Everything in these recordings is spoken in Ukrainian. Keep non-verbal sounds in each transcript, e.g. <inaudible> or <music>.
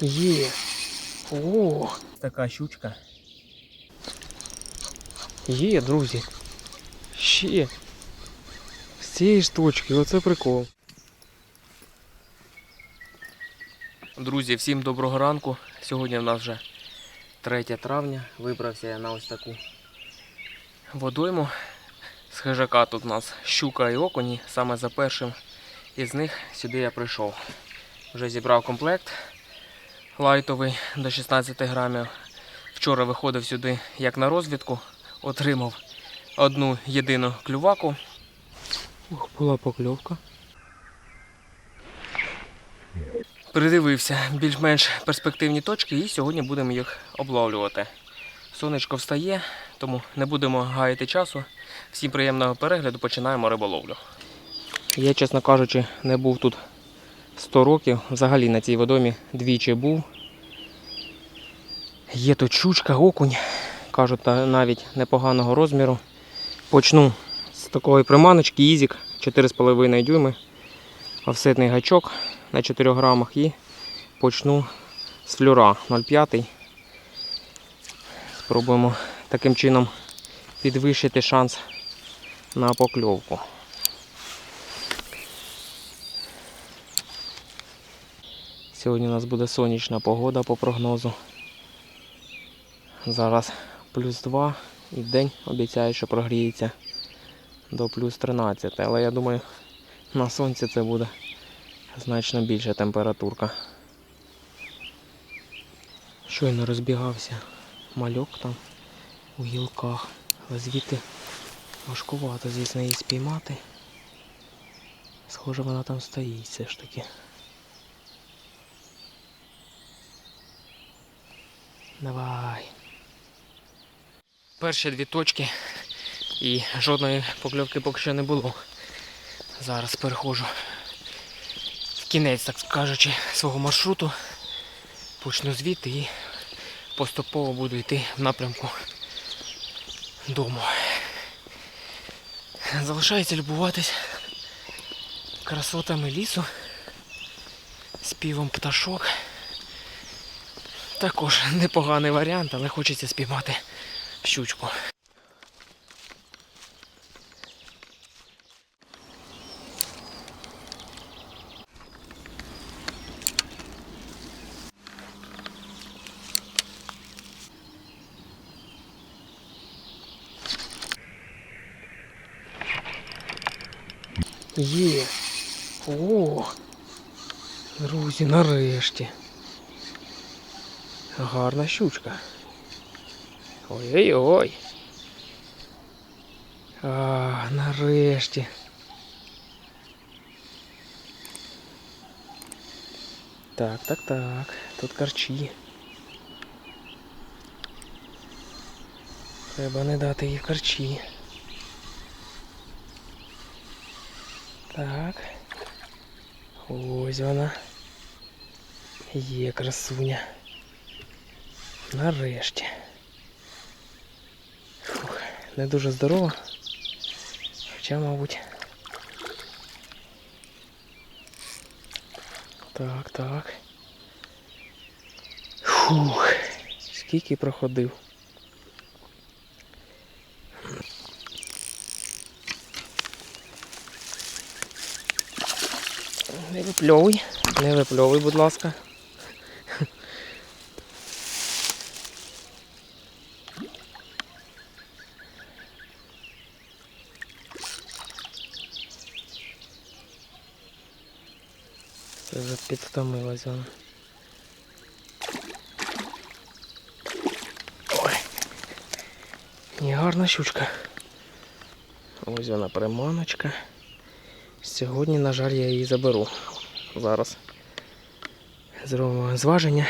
Є. О, Така щучка. є, друзі. Ще. З цієї ж точки, оце прикол. Друзі, всім доброго ранку. Сьогодні в нас вже 3 травня. Вибрався я на ось таку водойму. З хижака тут у нас щука і окуні. Саме за першим із них сюди я прийшов. Вже зібрав комплект лайтовий до 16 грамів. Вчора виходив сюди як на розвідку, отримав одну єдину клюваку. Ух, була покльовка. Придивився більш-менш перспективні точки і сьогодні будемо їх обловлювати. Сонечко встає, тому не будемо гаяти часу. Всім приємного перегляду, починаємо риболовлю. Я, чесно кажучи, не був тут 100 років. Взагалі на цій водомі двічі був. Є тут щучка, окунь, кажуть, навіть непоганого розміру. Почну з такої приманочки Ізік 4,5 дюйми. Офсетний гачок на 4 грамах і почну з флюра 0,5. Спробуємо таким чином підвищити шанс на покльовку. Сьогодні у нас буде сонячна погода по прогнозу. Зараз плюс 2 і день обіцяє, що прогріється до плюс 13. Але я думаю, на сонці це буде значно більша температурка. Щойно розбігався мальок там у гілках, але звідти важкувато, звісно, її спіймати. Схоже, вона там стоїть все ж таки. Давай. Перші дві точки і жодної покльовки поки що не було. Зараз переходжу в кінець, так кажучи, свого маршруту. Почну звідти і поступово буду йти в напрямку дому. Залишається любуватись красотами лісу, співом пташок. Також непоганий варіант, але хочеться спіймати щучку. Є. О, друзі, нарешті. Гарна щучка. Ой-ой-ой. А, нарешті. Так, так, так. Тут карчі. Треба не дати їй карчі. Так. Ось вона. Є красуня. Нарешті. Фух, не дуже здорова. Хоча, мабуть. Так, так. Фух. Скільки проходив. Не випльовуй, не випльовуй, будь ласка. Це вже підтомилась вона. Ой. І гарна щучка. Ось вона приманочка. Сьогодні, на жаль, я її заберу. Зараз зробимо зваження,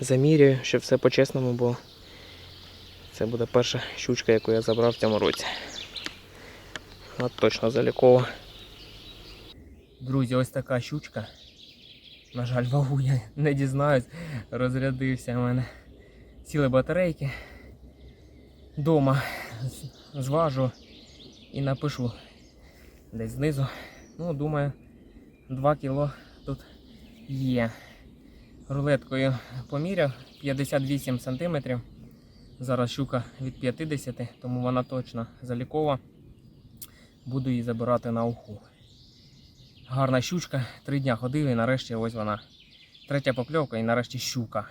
замірюю, щоб все по-чесному було. Це буде перша щучка, яку я забрав в цьому році. От точно залікова. Друзі, ось така щучка. На жаль, вагу я не дізнаюсь. Розрядився в мене цілі батарейки. Дома зважу і напишу десь знизу. Ну, думаю, 2 кіло тут є. рулеткою поміряв 58 см. Зараз щука від 50, тому вона точно залікова. Буду її забирати на уху. Гарна щучка, три дня ходив і нарешті ось вона. Третя покльовка і нарешті щука.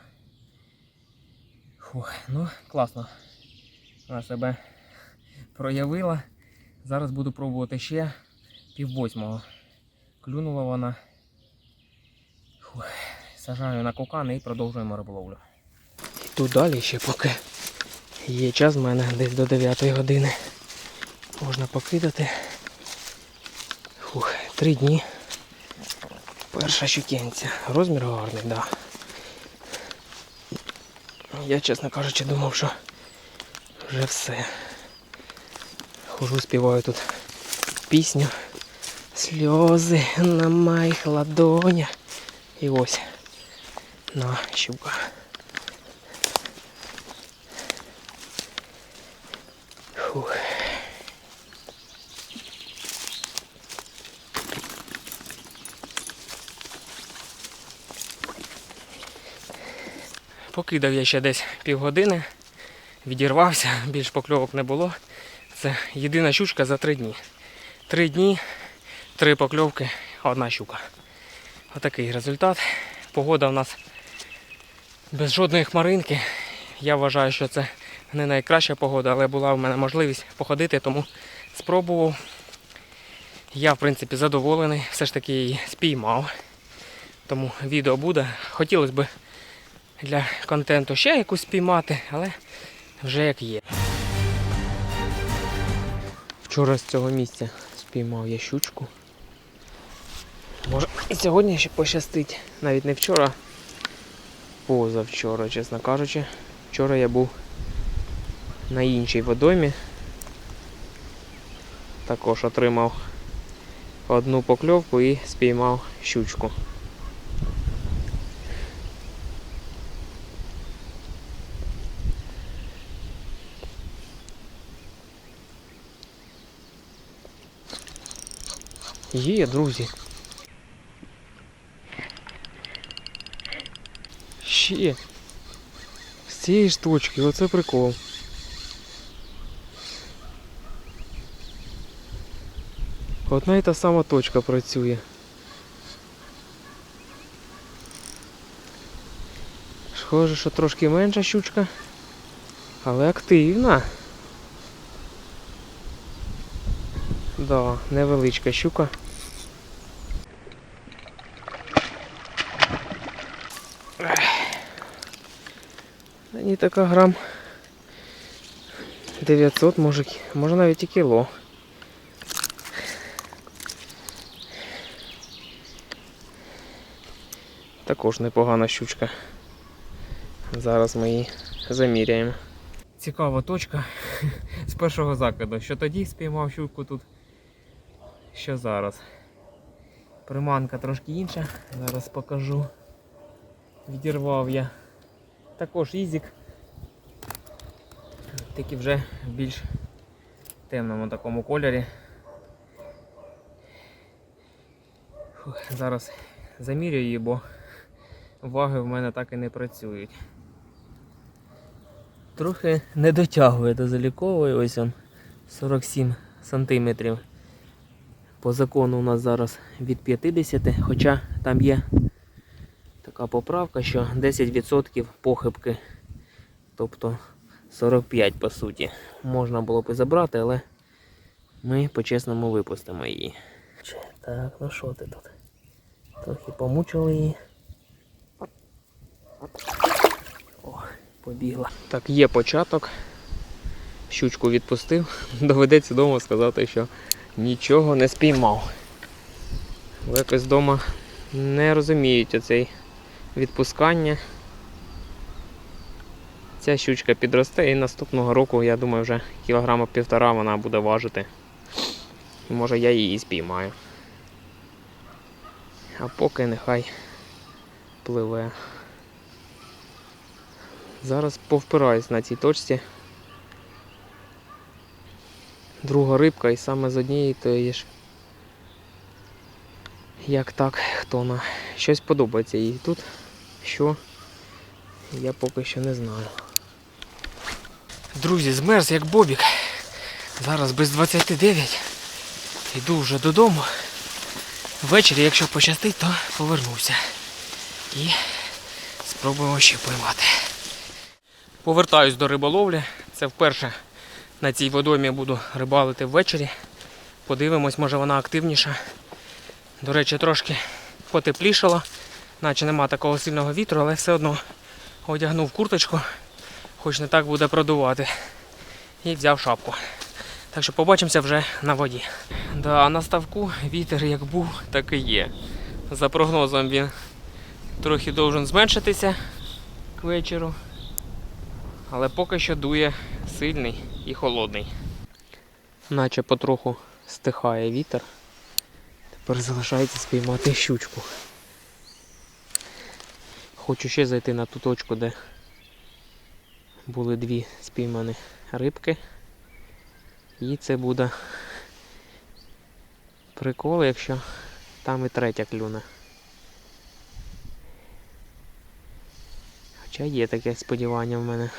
Фух, ну, класно. Вона себе проявила. Зараз буду пробувати ще пів восьмого. Клюнула вона. Фух, сажаю на кокани і продовжуємо риболовлю. Йду далі ще поки є час в мене десь до 9 години. Можна покидати. Фух, три дні. Перша щукенця. Розмір гарний, так. Да. Я, чесно кажучи, думав, що вже все. Хожу, співаю тут пісню. Сльози на моїх ладонях. І ось на щука. Фух. Покидав я ще десь півгодини, відірвався, більш покльовок не було. Це єдина щучка за три дні. Три дні, три покльовки, одна щука. Отакий результат. Погода у нас без жодної хмаринки. Я вважаю, що це не найкраща погода, але була в мене можливість походити, тому спробував. Я, в принципі, задоволений, все ж таки її спіймав. Тому відео буде. Хотілося б для контенту ще якусь спіймати, але вже як є. Вчора з цього місця спіймав я щучку. Може і сьогодні ще пощастить. Навіть не вчора, позавчора, чесно кажучи. Вчора я був на іншій водоймі. Також отримав одну покльовку і спіймав щучку. Є, друзі. Ще. З цієї ж точки, оце прикол. Одна і та сама точка працює. Схоже, що трошки менша щучка, але активна. Да, невеличка щука. Мені така грам 900, може, може навіть і кіло. Також непогана щучка. Зараз ми її заміряємо. Цікава точка <laughs> з першого закиду. Що тоді спіймав щуку тут, що зараз. Приманка трошки інша, зараз покажу. Відірвав я також ізік. Тільки вже в більш темному такому кольорі. Фух, зараз замірюю її, бо ваги в мене так і не працюють. Трохи не дотягує до залікової, ось он 47 сантиметрів. По закону у нас зараз від 50, хоча там є така поправка, що 10% похибки, тобто 45 по суті. Можна було б і забрати, але ми по-чесному випустимо її. Так, ну що ти тут? Трохи помучили її. О, побігла. Так, є початок. Щучку відпустив. <laughs> Доведеться вдома сказати, що нічого не спіймав. Бо якось вдома не розуміють оцей відпускання. Ця щучка підросте і наступного року, я думаю, вже кілограма півтора вона буде важити. І може я її спіймаю. А поки нехай пливе. Зараз повпираюсь на цій точці. Друга рибка і саме з однієї тої ж. Як так, хто на щось подобається їй тут. Що? Я поки що не знаю. Друзі, змерз як бобік. Зараз без 29. Йду вже додому. Ввечері, якщо пощастить, то повернуся. І спробуємо ще поймати. Повертаюсь до риболовлі. Це вперше на цій водоймі буду рибалити ввечері. Подивимось, може вона активніша. До речі, трошки потеплішало, наче нема такого сильного вітру, але все одно одягнув курточку, хоч не так буде продувати. І взяв шапку. Так що побачимося вже на воді. Да, на ставку вітер як був, так і є. За прогнозом він трохи должен зменшитися к вечору. Але поки що дує сильний і холодний. Наче потроху стихає вітер. Тепер залишається спіймати щучку. Хочу ще зайти на ту точку, де були дві спіймані рибки. І це буде прикол, якщо там і третя клюне. Хоча є таке сподівання в мене.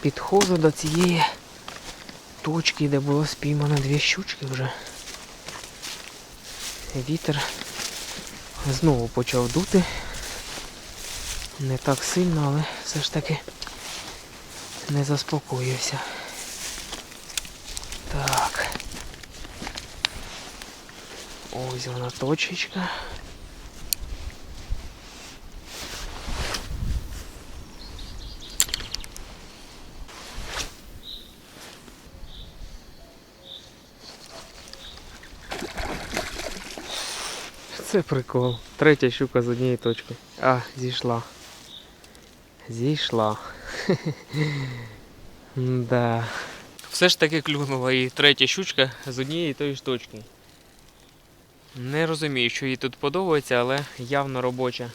Підходжу до цієї точки, де було спіймано дві щучки вже. Вітер знову почав дути. Не так сильно, але все ж таки не заспокоївся. Так. Ось вона точечка. Це прикол. Третя щука з однієї точки. А, зійшла. Зійшла. <laughs> да. Все ж таки клюнула і третя щучка з однієї тої ж точки. Не розумію, що їй тут подобається, але явно робоча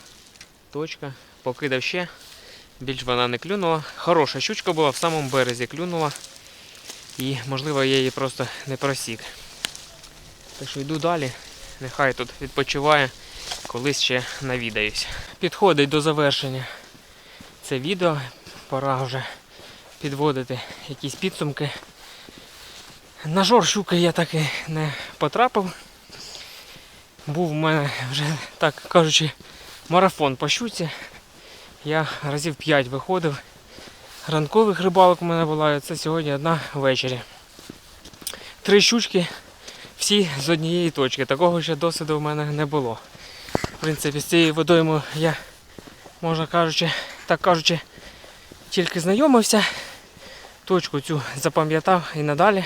точка. Покидав ще. Більш вона не клюнула. Хороша щучка була, в самому березі клюнула. І, можливо, я її просто не просік. Так що йду далі. Нехай тут відпочиває, колись ще навідаюсь. Підходить до завершення це відео. Пора вже підводити якісь підсумки. На жор щуки я так і не потрапив. Був в мене вже, так кажучи, марафон по щуці. Я разів 5 виходив. Ранкових рибалок у мене була, це сьогодні одна ввечері. Три щучки всі з однієї точки. Такого ще досвіду в мене не було. В принципі, з цією водоймою я, можна кажучи, так кажучи, тільки знайомився. Точку цю запам'ятав і надалі.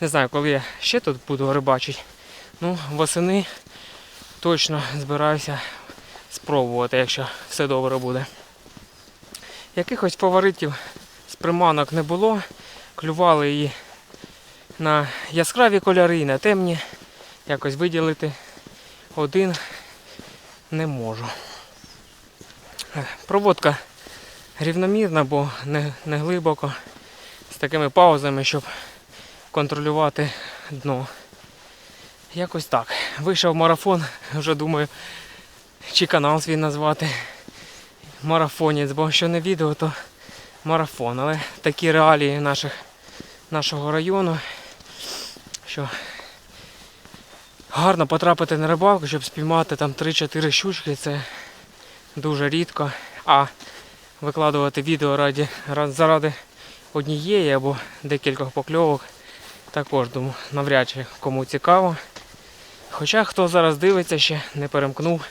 Не знаю, коли я ще тут буду рибачити. Ну, восени точно збираюся спробувати, якщо все добре буде. Якихось фаворитів з приманок не було. Клювали її на яскраві кольори і на темні. Якось виділити один не можу. Проводка рівномірна, бо не, не глибоко, з такими паузами, щоб контролювати дно. Якось так. Вийшов марафон, вже думаю, чи канал свій назвати. Марафонець, бо що не відео, то марафон. Але такі реалії наших, нашого району що гарно потрапити на рибалку, щоб спіймати там 3-4 щучки, це дуже рідко. А викладувати відео раді, заради однієї або декількох покльовок також думаю, навряд чи кому цікаво. Хоча хто зараз дивиться ще, не перемкнув,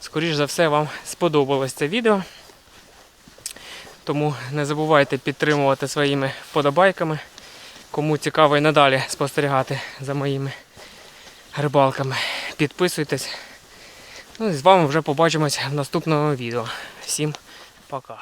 скоріш за все вам сподобалось це відео. Тому не забувайте підтримувати своїми вподобайками. Кому цікаво і надалі спостерігати за моїми рибалками, підписуйтесь. Ну і з вами вже побачимось в наступному відео. Всім пока.